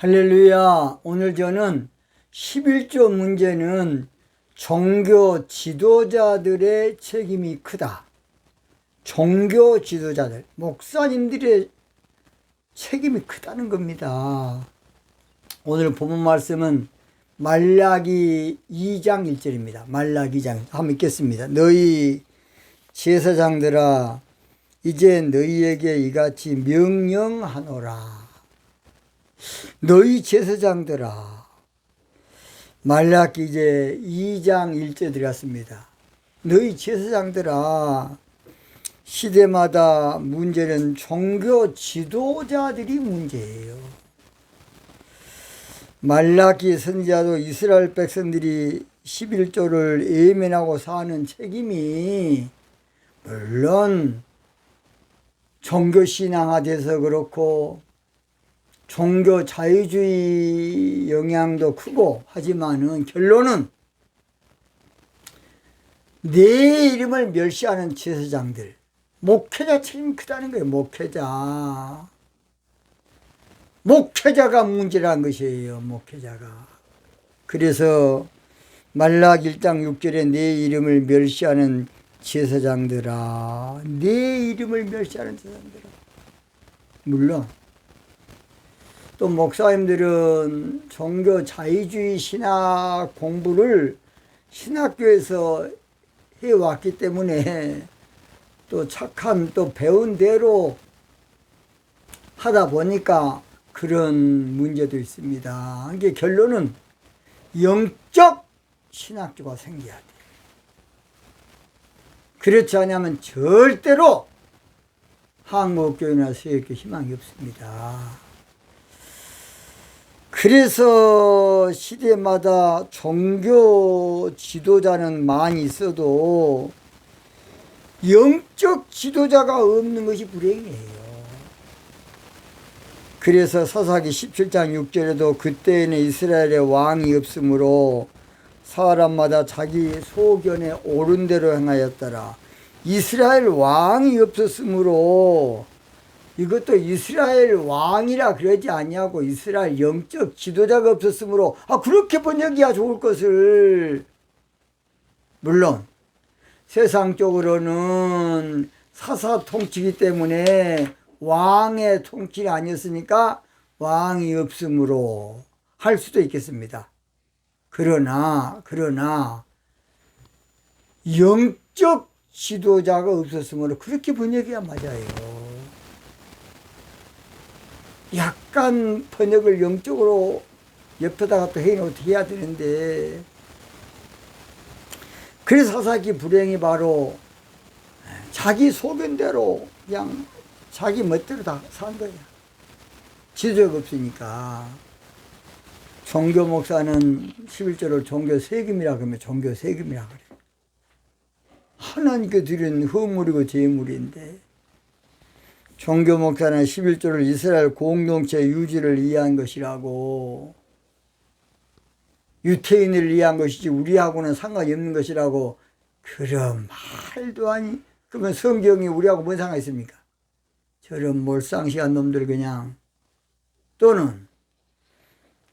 할렐루야. 오늘 저는 11조 문제는 종교 지도자들의 책임이 크다. 종교 지도자들, 목사님들의 책임이 크다는 겁니다. 오늘 본문 말씀은 말라기 2장 1절입니다. 말라기 2장. 한번 읽겠습니다. 너희 제사장들아 이제 너희에게 이같이 명령하노라. 너희 제사장들아 말라기 이제 2장 1절 들어갔습니다. 너희 제사장들아 시대마다 문제는 종교 지도자들이 문제예요. 말라기 선지자도 이스라엘 백성들이 11조를 예면하고 사는 책임이 물론 종교 신앙화돼서 그렇고 종교 자유주의 영향도 크고 하지만은 결론은 내 이름을 멸시하는 제사장들 목회자 책임이 크다는 거예요 목회자. 목회자가 문제란 것이에요 목회자가. 그래서 말락 1장 6절에 내 이름을 멸시하는 제사장들아 내 이름을 멸시하는 제사장들아. 물론 또 목사님들은 종교 자유주의 신학 공부를 신학교에서 해왔기 때문에 또 착한 또 배운 대로 하다 보니까 그런 문제도 있습니다. 이게 결론은 영적 신학교가 생겨야 돼. 그렇지 않으면 절대로 한국교회나 세계교 희망이 없습니다. 그래서 시대마다 종교 지도자는 많이 있어도 영적 지도자가 없는 것이 불행이에요. 그래서 사사기 17장 6절에도 그때에는 이스라엘의 왕이 없으므로 사람마다 자기 소견에 옳은 대로 행하였더라. 이스라엘 왕이 없었으므로 이것도 이스라엘 왕이라 그러지 않냐고 이스라엘 영적 지도자가 없었으므로 아 그렇게 번역이야 좋을 것을 물론 세상적으로는 사사 통치기 때문에 왕의 통치가 아니었으니까 왕이 없으므로 할 수도 있겠습니다. 그러나 그러나 영적 지도자가 없었으므로 그렇게 번역해야 맞아요. 약간 번역을 영적으로 옆에다가 또 해놓고 해야 되는데 그래서 사사기 불행이 바로 자기 소견대로 그냥 자기 멋대로 다 산 거야. 지도자가 없으니까. 종교 목사는 11조를 종교 세금이라 그러면 종교 세금이라 그래. 하나님께 드린 허물이고 제물인데 종교 목사는 11조를 이스라엘 공동체 유지를 위한 것이라고. 유태인을 위한 것이지 우리하고는 상관이 없는 것이라고. 그런 말도 아니 그러면 성경이 우리하고 뭔 상관 있습니까? 저런 몰상시한 놈들 그냥. 또는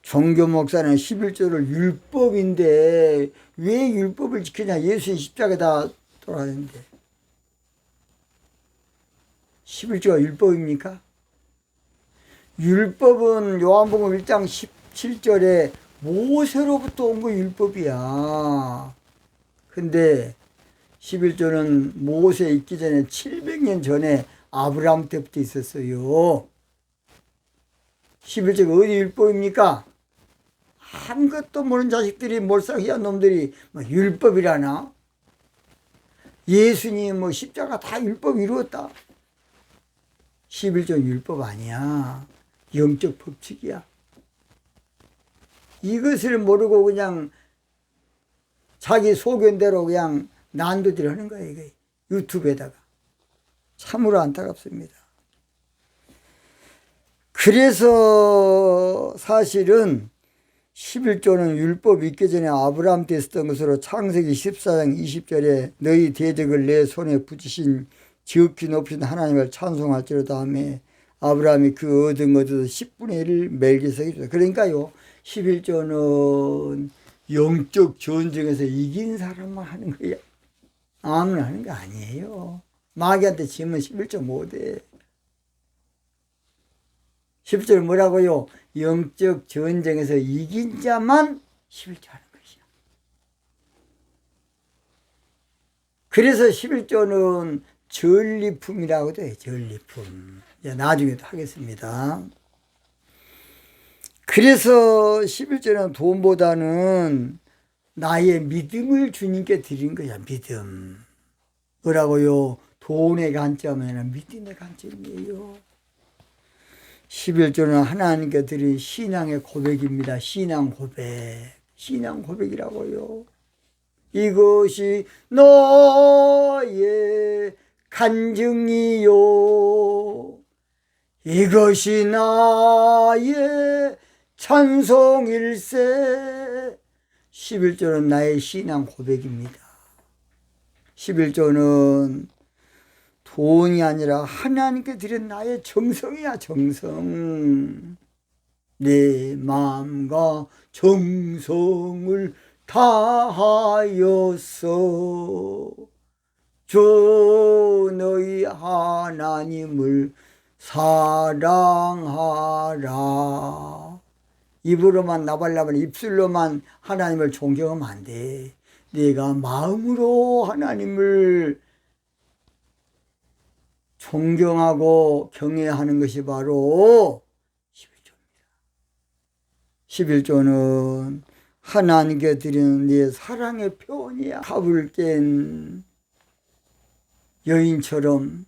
종교 목사는 11조를 율법인데 왜 율법을 지키냐? 예수의 십자가 다 돌아가는데 11조가 율법입니까? 율법은 요한복음 1장 17절에 모세로부터 온 거 율법이야. 근데 11조는 모세 있기 전에 700년 전에 아브라함 때부터 있었어요. 11조가 어디 율법입니까? 아무것도 모르는 자식들이 몰상이한 놈들이 뭐 율법이라나? 예수님 뭐 십자가 다 율법 이루었다. 11조 율법 아니야. 영적 법칙이야. 이것을 모르고 그냥 자기 소견대로 그냥 난도질 하는 거예요. 이게 유튜브에다가. 참으로 안타깝습니다. 그래서 사실은 11조는 율법 있기 전에 아브라함 때 있었던 것으로 창세기 14장 20절에 너희 대적을 내 손에 붙이신 지극히 높이신 하나님을 찬송할지로다 하며 아브라함이 그 얻은 것에서 10분의 1을 멜기세덱이 줬다. 그러니까요. 11조는 영적 전쟁에서 이긴 사람만 하는 거야. 아무나 하는 거 아니에요. 마귀한테 지면 11조 못해. 11조는 뭐라고요? 영적 전쟁에서 이긴 자만 11조 하는 것이야. 그래서 11조는 전리품이라고도 해요. 전리품. 이제 나중에도 하겠습니다. 그래서 11조는 돈보다는 나의 믿음을 주님께 드린 거야. 믿음. 뭐라고요? 돈의 관점이 아니라 믿음의 관점이에요. 11조는 하나님께 드린 신앙의 고백입니다. 신앙 고백. 신앙 고백이라고요. 이것이 너의 간증이요. 이것이 나의 찬송일세. 11조는 나의 신앙 고백입니다. 11조는 돈이 아니라 하나님께 드린 나의 정성이야, 정성. 내 마음과 정성을 다하여서 저 너희 하나님을 사랑하라. 입으로만 나발나발 입술로만 하나님을 존경하면 안 돼. 내가 마음으로 하나님을 존경하고 경외하는 것이 바로 11조입니다. 11조는 하나님께 드리는 네 사랑의 표현이야. 합을 깬 여인처럼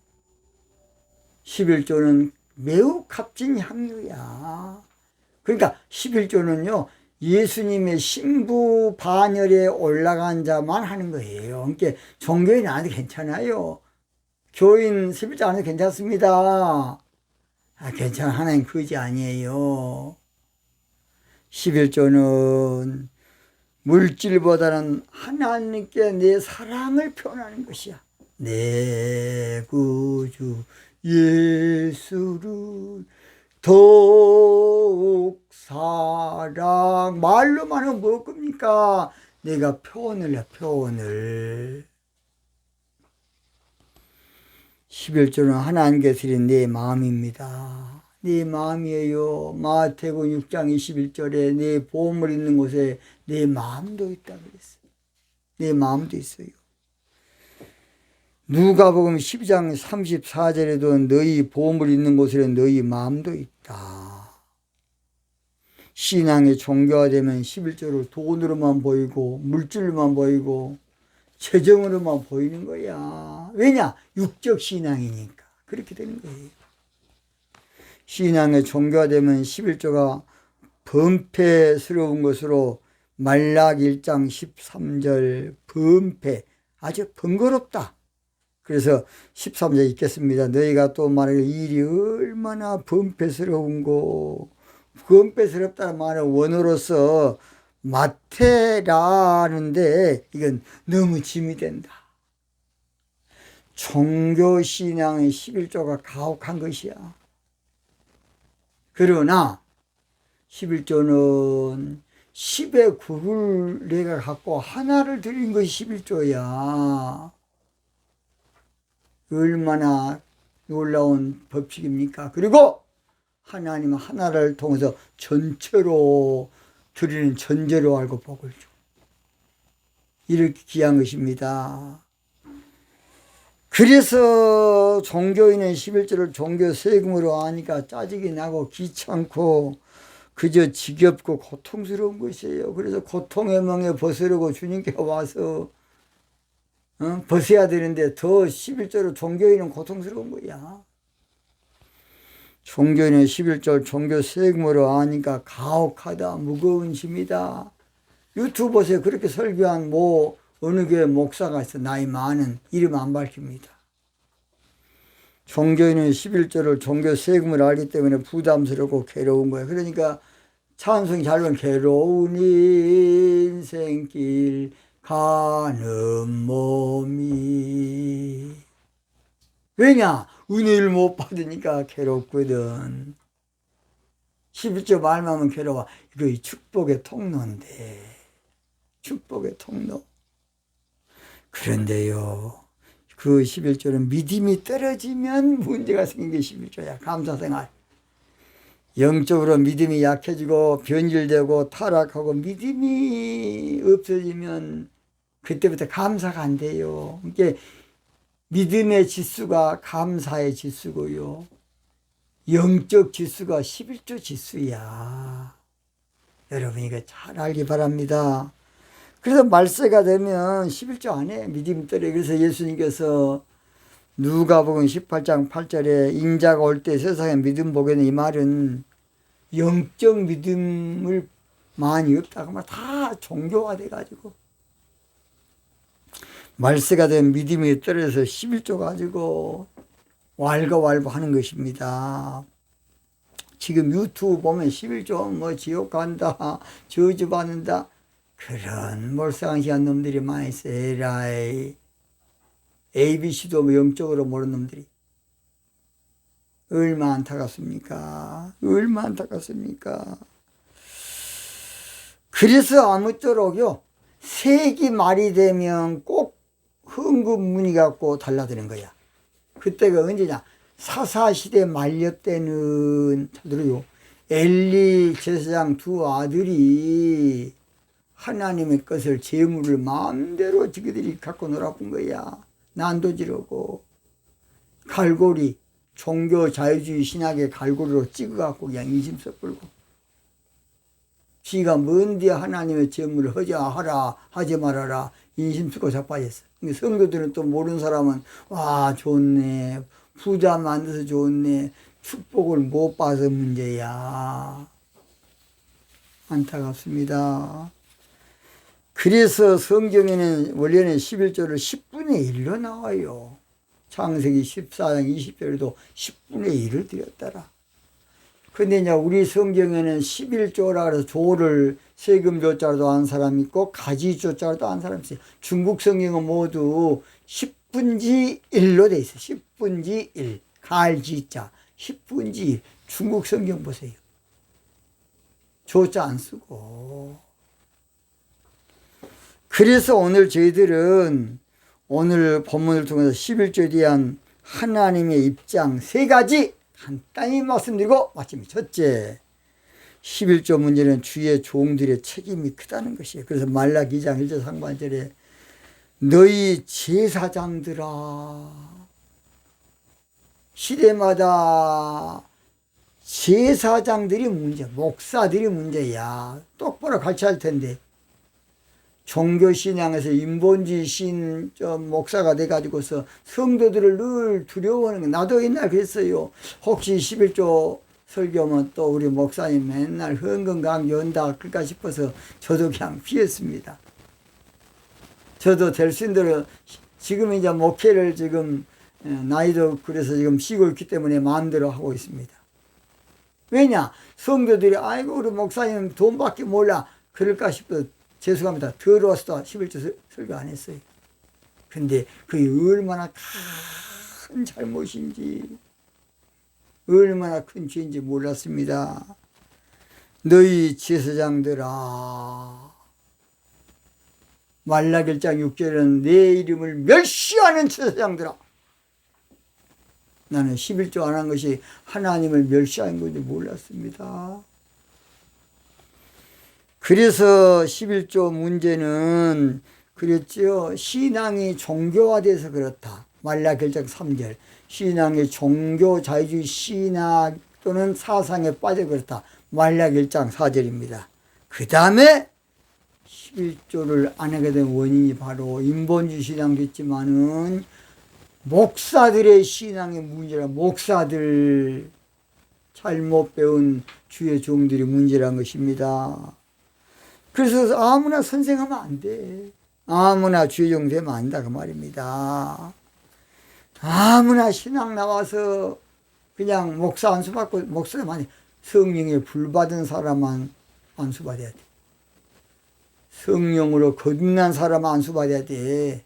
11조는 매우 값진 향유야. 그러니까 11조는요, 예수님의 신부 반열에 올라간 자만 하는 거예요. 그러니까 종교인 안 해도 괜찮아요. 교인 11조 안 해도 괜찮습니다. 아, 괜찮아. 하나님 그지 아니에요. 11조는 물질보다는 하나님께 내 사랑을 표현하는 것이야. 내 구주 예수를 더욱 사랑 말로만 하면 뭐 겁니까? 내가 표현을 해 표현을 11조는 하나님께 드린 내 마음입니다. 내 마음이에요. 마태복음 6장 21절에 내 보험을 있는 곳에 내 마음도 있다 그랬어요. 내 마음도 있어요. 누가복음 12장 34절에도 너희 보험을 있는 곳에 너희 마음도 있다. 신앙의 종교가 되면 11조를 돈으로만 보이고 물질로만 보이고 재정으로만 보이는 거야. 왜냐? 육적 신앙이니까. 그렇게 되는 거예요. 신앙의 종교가 되면 11조가 범패스러운 것으로 말락 1장 13절 범패 아주 번거롭다. 그래서 13절 읽겠습니다. 너희가 또 말할 일이 얼마나 범패스러운고 범패스럽다는 말은 원어로서 마태라는데 이건 너무 짐이 된다. 종교 신앙의 11조가 가혹한 것이야. 그러나 11조는 10의 9를 내가 갖고 하나를 드린 것이 11조야. 얼마나 놀라운 법칙입니까? 그리고 하나님 하나를 통해서 전체로 드리는 전제로 알고 복을 줘. 이렇게 귀한 것입니다. 그래서 종교인은 11조를 종교 세금으로 하니까 짜증이 나고 귀찮고 그저 지겹고 고통스러운 것이에요. 그래서 고통의 멍에 벗으려고 주님께 와서 어? 벗어야 되는데 더 11조로 종교인은 고통스러운 거야. 종교인은 11절 종교 세금으로 하니까 가혹하다, 무거운 짐이다. 유튜브에서 그렇게 설교한 뭐 어느 교회 목사가 있어 나이 많은 이름 안 밝힙니다. 종교인은 11절을 종교 세금을 알기 때문에 부담스럽고 괴로운 거예요. 그러니까 찬송이 잘 보면 괴로운 인생길 가는 몸이 왜냐 은혜를 못 받으니까 괴롭거든. 11조 말만 괴로워. 이거 이 축복의 통로인데. 축복의 통로. 그런데요. 그 11조는 믿음이 떨어지면 문제가 생긴 게 11조야. 감사생활. 영적으로 믿음이 약해지고 변질되고 타락하고 믿음이 없어지면 그때부터 감사가 안 돼요. 이게 믿음의 지수가 감사의 지수고요. 영적 지수가 11조 지수야. 여러분 이거 잘 알기 바랍니다. 그래서 말세가 되면 11조 안에 믿음 떨어 그래서 예수님께서 누가복음 18장 8절에 인자가 올 때 세상에 믿음 보게는 이 말은 영적 믿음을 많이 없다고 말다 종교화 돼 가지고 말세가 된 믿음이 떨어져서 11조 가지고 왈가왈부 하는 것입니다. 지금 유튜브 보면 11조 뭐 지옥 간다 저주 받는다 그런 몰상시한 놈들이 많이 있어 에라이 ABC도 뭐 영적으로 모르는 놈들이 얼마 안타깝습니까? 얼마 안타깝습니까? 그래서 아무쪼록요 세기 말이 되면 꼭 흥금 문의 갖고 달라드는 거야. 그때가 언제냐? 사사시대 말려 때는 잘 들어요. 엘리 제사장 두 아들이 하나님의 것을 재물을 마음대로 지그들이 갖고 놀아본 거야. 난도 지르고 갈고리 종교 자유주의 신학의 갈고리로 찍어갖고 그냥 인심서 끌고 지가 뭔데 하나님의 재물을 허자하라 하지 말아라 인심쓰고 자빠졌어. 성도들은 또 모르는 사람은 와 좋네 부자 만들어서 좋네 축복을 못 봐서 문제야. 안타깝습니다. 그래서 성경에는 원래는 11조를 10분의 1로 나와요. 창세기 14장 20절에도 10분의 1을 드렸더라. 근데 이제 우리 성경에는 11조라 그래서 조를 세금 조자로도 한 사람이 있고 가지 조자로도 한 사람이 있어요. 중국 성경은 모두 10분지 1로 돼 있어요. 10분지 1. 갈지자 10분지 1. 중국 성경 보세요. 조자 안 쓰고. 그래서 오늘 저희들은 오늘 본문을 통해서 11조에 대한 하나님의 입장 세 가지 간단히 말씀드리고 마칩니다. 첫째, 11조 문제는 주의 종들의 책임이 크다는 것이에요. 그래서 말라기 2장 1절 상반절에 너희 제사장들아 시대마다 제사장들이 문제, 목사들이 문제야. 똑바로 가르쳐야 할 텐데. 종교 신앙에서 인본주의 신 목사가 돼 가지고서 성도들을 늘 두려워하는 거. 나도 옛날 그랬어요. 혹시 11조 설교면 또 우리 목사님 맨날 강의 연다 그럴까 싶어서 저도 그냥 피했습니다. 저도 될 수 있는 대로 지금 이제 목회를 지금 나이도 그래서 지금 쉬고 있기 때문에 마음대로 하고 있습니다. 왜냐? 성도들이 아이고 우리 목사님 돈밖에 몰라 그럴까 싶어서 죄송합니다. 더러워서 11조 설교 안 했어요. 근데 그게 얼마나 큰 잘못인지, 얼마나 큰 죄인지 몰랐습니다. 너희 제사장들아. 말라길장 6절은 내 이름을 멸시하는 제사장들아. 나는 11조 안 한 것이 하나님을 멸시하는 건지 몰랐습니다. 그래서 11조 문제는 그랬죠. 신앙이 종교화돼서 그렇다. 말라 결정 3절. 신앙이 종교 자유주의 신학 또는 사상에 빠져 그렇다. 말라 결정 4절입니다. 그 다음에 11조를 안 하게 된 원인이 바로 인본주의 신앙도 있지만은 목사들의 신앙의 문제라 목사들 잘못 배운 주의 종들이 문제란 것입니다. 그래서 아무나 선생하면 안 돼. 아무나 주의종 되면 안 된다. 그 말입니다. 아무나 신앙 나와서 그냥 목사 안수 받고, 목사만 성령에 불 받은 사람만 안수 받아야 돼. 성령으로 거듭난 사람 안수 받아야 돼.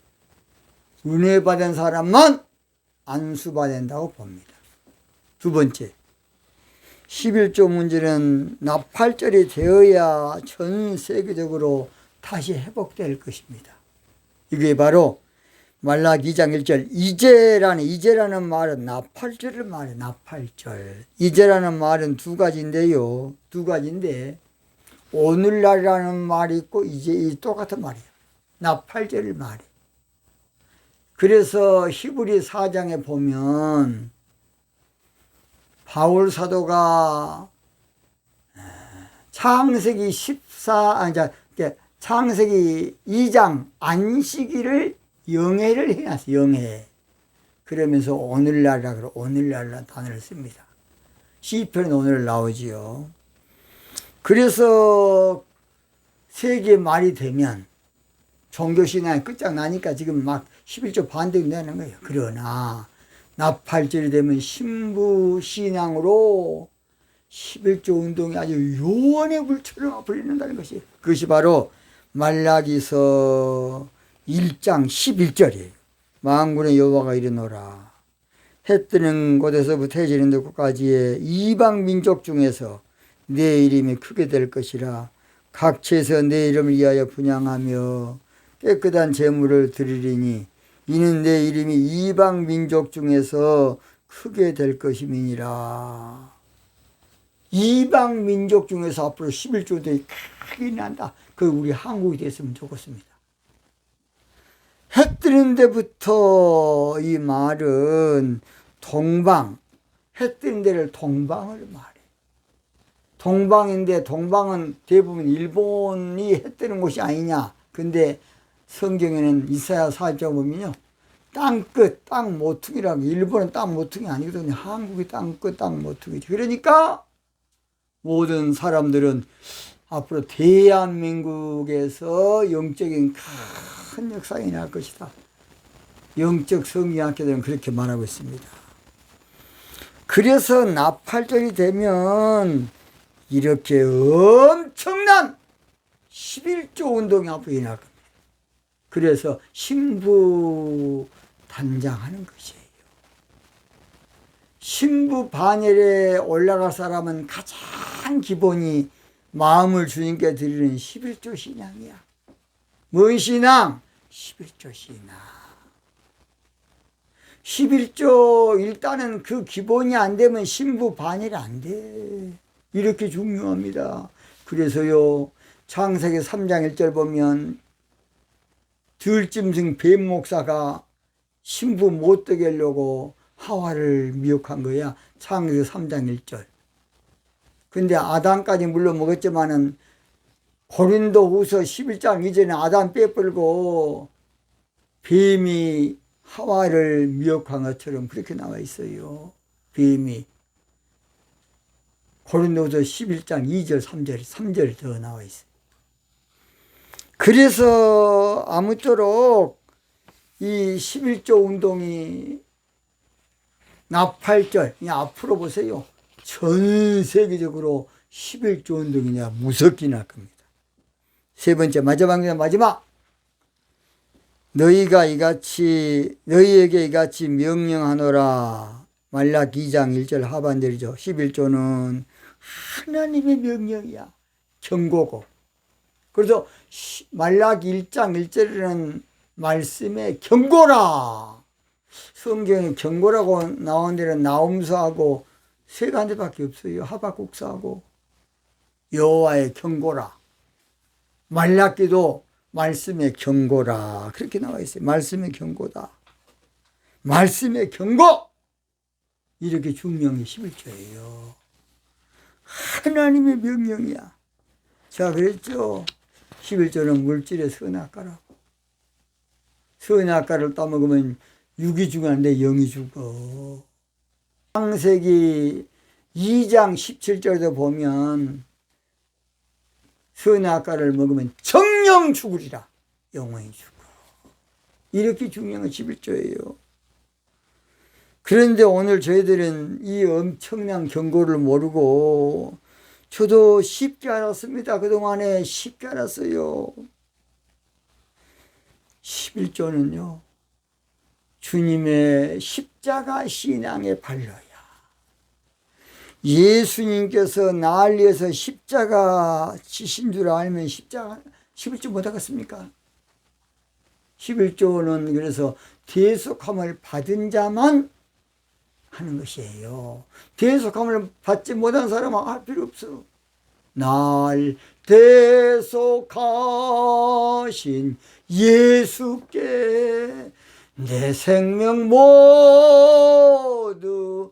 은혜 받은 사람만 안수 받는다고 봅니다. 두 번째, 11조 문제는 나팔절이 되어야 전 세계적으로 다시 회복될 것입니다. 이게 바로 말라기 2장 1절 이제라는 이제라는 말은 나팔절을 말해 나팔절. 이제라는 말은 두 가지인데요. 두 가지인데 오늘날이라는 말이 있고 이제 이 똑같은 말이에요. 나팔절을 말해. 그래서 히브리 4장에 보면 바울 사도가 창세기 14 아니 자 창세기 2장 안식일을 영해를 해놨어 영해 그러면서 오늘날이라 그러 오늘날이라는 단어를 씁니다. 시편은 오늘 나오지요. 그래서 세계 말이 되면 종교신앙이 끝장나니까 지금 막 11조 반대가 되는 거예요. 그러나 나팔절이 되면 신부 신앙으로 11조 운동이 아주 요원의 불처럼 앞을 잇는다는 것이 그것이 바로 말라기서 1장 11절이에요. 만군의 여호와가 이르노라. 해 뜨는 곳에서부터 해 지는 곳까지의 이방 민족 중에서 내 이름이 크게 될 것이라 각처에서 내 이름을 위하여 분양하며 깨끗한 제물을 드리리니 이는 내 이름이 이방 민족 중에서 크게 될 것임이니라. 이방 민족 중에서 앞으로 11조들이 크게 난다. 그 우리 한국이 됐으면 좋겠습니다. 해 뜨는 데부터 이 말은 동방, 해 뜨는 데를 동방을 말해. 동방인데 동방은 대부분 일본이 해 뜨는 곳이 아니냐. 근데 성경에는 이사야 4장 보면요. 땅끝, 땅 모퉁이라고. 일본은 땅 모퉁이 아니거든요. 한국이 땅끝, 땅 모퉁이지. 그러니까 모든 사람들은 앞으로 대한민국에서 영적인 큰 역사가 일어날 것이다. 영적 성리학자들은 그렇게 말하고 있습니다. 그래서 나팔절이 되면 이렇게 엄청난 11조 운동이 앞으로 일어날 겁니다. 그래서 신부 단장하는 것이에요. 신부 반열에 올라갈 사람은 가장 기본이 마음을 주님께 드리는 11조 신앙이야. 뭔 신앙? 11조 신앙. 11조 일단은 그 기본이 안 되면 신부 반일 안 돼. 이렇게 중요합니다. 그래서요, 창세기 3장 1절 보면 들짐승 뱀 목사가 신부 못 되게 하려고 하와를 미혹한 거야. 창세기 3장 1절. 근데 아담까지 물론 먹었지만은 고린도 후서 11장 이전에 아담 빼불고 뱀이 하와를 미혹한 것처럼 그렇게 나와 있어요. 뱀이. 고린도서 11장 2절, 3절, 3절 더 나와 있어요. 그래서 아무쪼록 이 11조 운동이 나팔절, 앞으로 보세요. 전 세계적으로 11조 운동이냐 무섭게 날 겁니다. 세 번째 마지막 마지막 너희가 이같이 너희에게 이같이 명령하노라 말라 2장 1절 하반절이죠. 11조는 하나님의 명령이야. 경고고. 그래서 말락 1장 1절에는 말씀에 경고라. 성경에 경고라고 나온 데는 나움서하고 세 가지밖에 없어요. 하박국사하고 여호와의 경고라. 말라기도 말씀의 경고라. 그렇게 나와 있어요. 말씀의 경고다. 말씀의 경고! 이렇게 중령이 11조예요. 하나님의 명령이야. 자, 그랬죠. 11조는 물질의 선악과라고. 선악과를 따먹으면 육이 죽었는데 영이 죽어. 창세기 2장 17절도 보면 선악과를 먹으면 정령 죽으리라. 영원히 죽어. 이렇게 중요한 11조예요. 그런데 오늘 저희들은 이 엄청난 경고를 모르고 저도 쉽게 알았습니다. 그동안에 쉽게 알았어요. 11조는요. 주님의 십자가 신앙의 발로야. 예수님께서 난리에서 십자가 지신 줄 알면 십자가 11조 못하겠습니까? 11조는 그래서 대속함을 받은 자만 하는 것이에요. 대속함을 받지 못한 사람은 할 필요 없어. 날 대속하신 예수께 내 생명 모두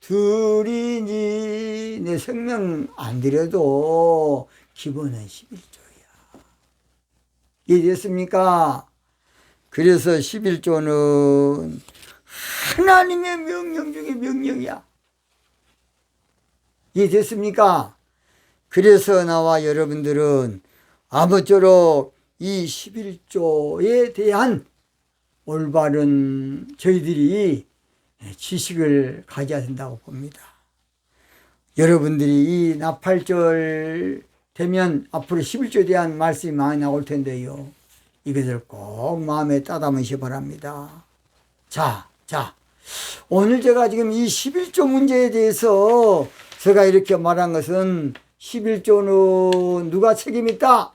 드리니 내 생명 안 드려도 기본은 11조야. 이해됐습니까? 그래서 11조는 하나님의 명령 중에 명령이야. 이해됐습니까? 그래서 나와 여러분들은 아무쪼록 이 11조에 대한 올바른 저희들이 지식을 가져야 된다고 봅니다. 여러분들이 이 나팔절 되면 앞으로 11조에 대한 말씀이 많이 나올 텐데요. 이것을 꼭 마음에 따담으시 바랍니다. 자, 자. 오늘 제가 지금 이 11조 문제에 대해서 제가 이렇게 말한 것은 11조는 누가 책임있다?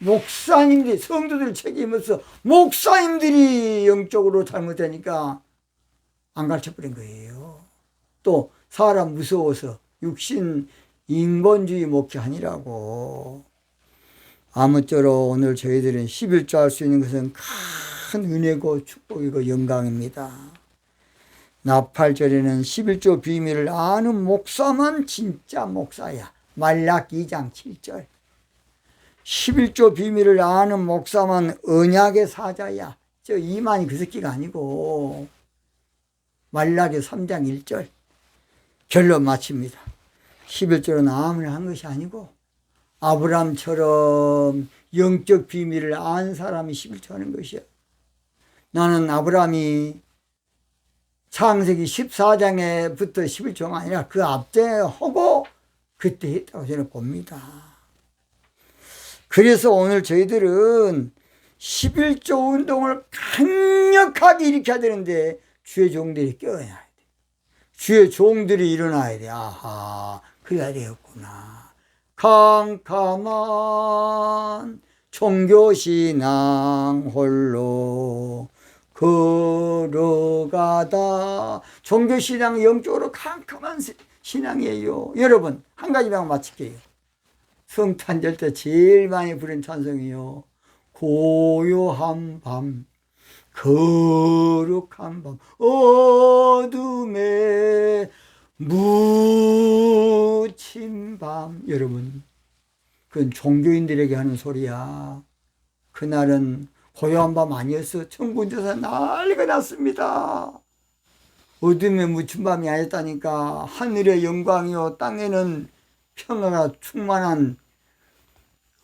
목사님들이, 성도들 책임으로서 목사님들이 영적으로 잘못되니까 안 가르쳐 버린 거예요. 또 사람 무서워서 육신 인본주의 목회하니라고. 아무쪼록 오늘 저희들은 11조 할 수 있는 것은 큰 은혜고 축복이고 영광입니다. 나팔절에는 11조 비밀을 아는 목사만 진짜 목사야. 말락 2장 7절. 11조 비밀을 아는 목사만 언약의 사자야. 저 이만이 그 새끼가 아니고 말락의 3장 1절. 결론 마칩니다. 11조는 아무나 한 것이 아니고 아브람처럼 영적 비밀을 안 사람이 11조 하는 것이야. 나는 아브람이 창세기 14장에부터 11조가 아니라 그 앞전에 하고 그때 했다고 저는 봅니다. 그래서 오늘 저희들은 11조 운동을 강력하게 일으켜야 되는데 주의 종들이 깨어나야 돼. 주의 종들이 일어나야 돼. 아하, 그래야 되겠구나. 캄캄한 종교신앙 홀로 걸어가다 종교신앙 영적으로 캄캄한 신앙이에요. 여러분 한 가지만 마칠게요. 성탄절 때 제일 많이 부른 찬송이요. 고요한 밤, 거룩한 밤, 어둠에 묻힌 밤. 여러분, 그건 종교인들에게 하는 소리야. 그날은 고요한 밤 아니었어. 천군조사 난리가 났습니다. 어둠에 묻힌 밤이 아니었다니까. 하늘의 영광이요. 땅에는 평화가 충만한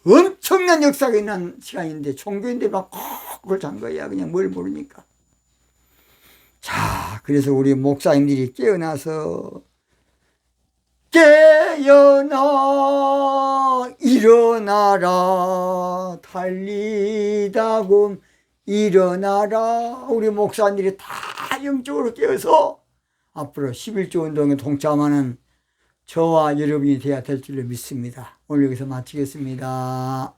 엄청난 역사가 있는 시간인데 종교인들이 막 그걸 잔 거야. 그냥 뭘 모르니까. 자, 그래서 우리 목사님들이 깨어나서 깨어나 일어나라 달리다금 일어나라 우리 목사님들이 다 영적으로 깨어서 앞으로 11조 운동에 동참하는 저와 여러분이 되어야 될 줄로 믿습니다. 오늘 여기서 마치겠습니다.